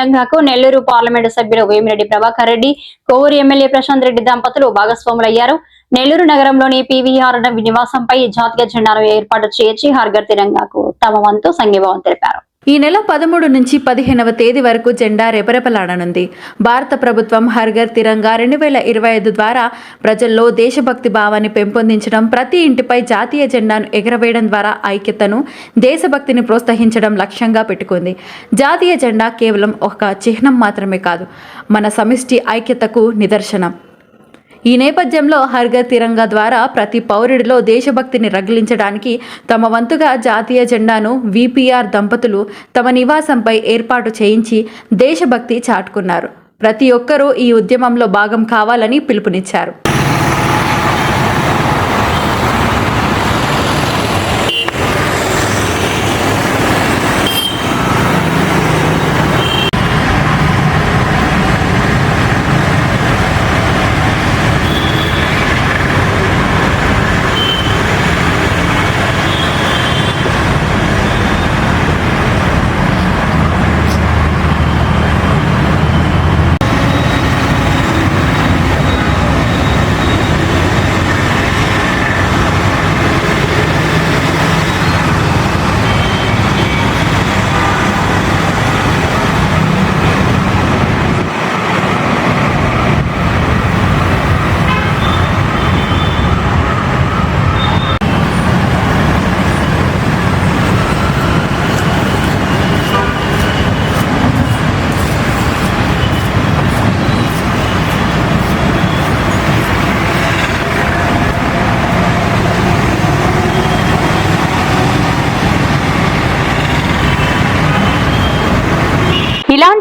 తెలంగాణకు నెల్లూరు పార్లమెంటు సభ్యులు వేమిరెడ్డి ప్రభాకర్ రెడ్డి కోవూరు ఎమ్మెల్యే ప్రశాంత్ రెడ్డి దంపతులు భాగస్వాములయ్యారు. నెల్లూరు నగరంలోని పీవీఆర్ నివాసంపై జాతీయ జెండాను ఏర్పాటు చేసి హర్గర్ తిరంగాకు తమ వంతు సంఘీభావం తెలిపారు. ఈ నెల పదమూడు నుంచి పదిహేనవ తేదీ వరకు జెండా రెపరెపలాడనుంది. భారత ప్రభుత్వం హర్ఘర్ తిరంగా రెండు వేల ఇరవై ఐదు ద్వారా ప్రజల్లో దేశభక్తి భావాన్ని పెంపొందించడం ప్రతి ఇంటిపై జాతీయ జెండాను ఎగరవేయడం ద్వారా ఐక్యతను దేశభక్తిని ప్రోత్సహించడం లక్ష్యంగా పెట్టుకుంది. జాతీయ జెండా కేవలం ఒక చిహ్నం మాత్రమే కాదు మన సమిష్టి ఐక్యతకు నిదర్శనం. ఈ నేపథ్యంలో హర్గర్ తిరంగా ద్వారా ప్రతి పౌరుడిలో దేశభక్తిని రగిలించడానికి తమ వంతుగా జాతీయ జెండాను విపిఆర్ దంపతులు తమ నివాసంపై ఏర్పాటు చేయించి దేశభక్తి చాటుకున్నారు. ప్రతి ఒక్కరూ ఈ ఉద్యమంలో భాగం కావాలని పిలుపునిచ్చారు.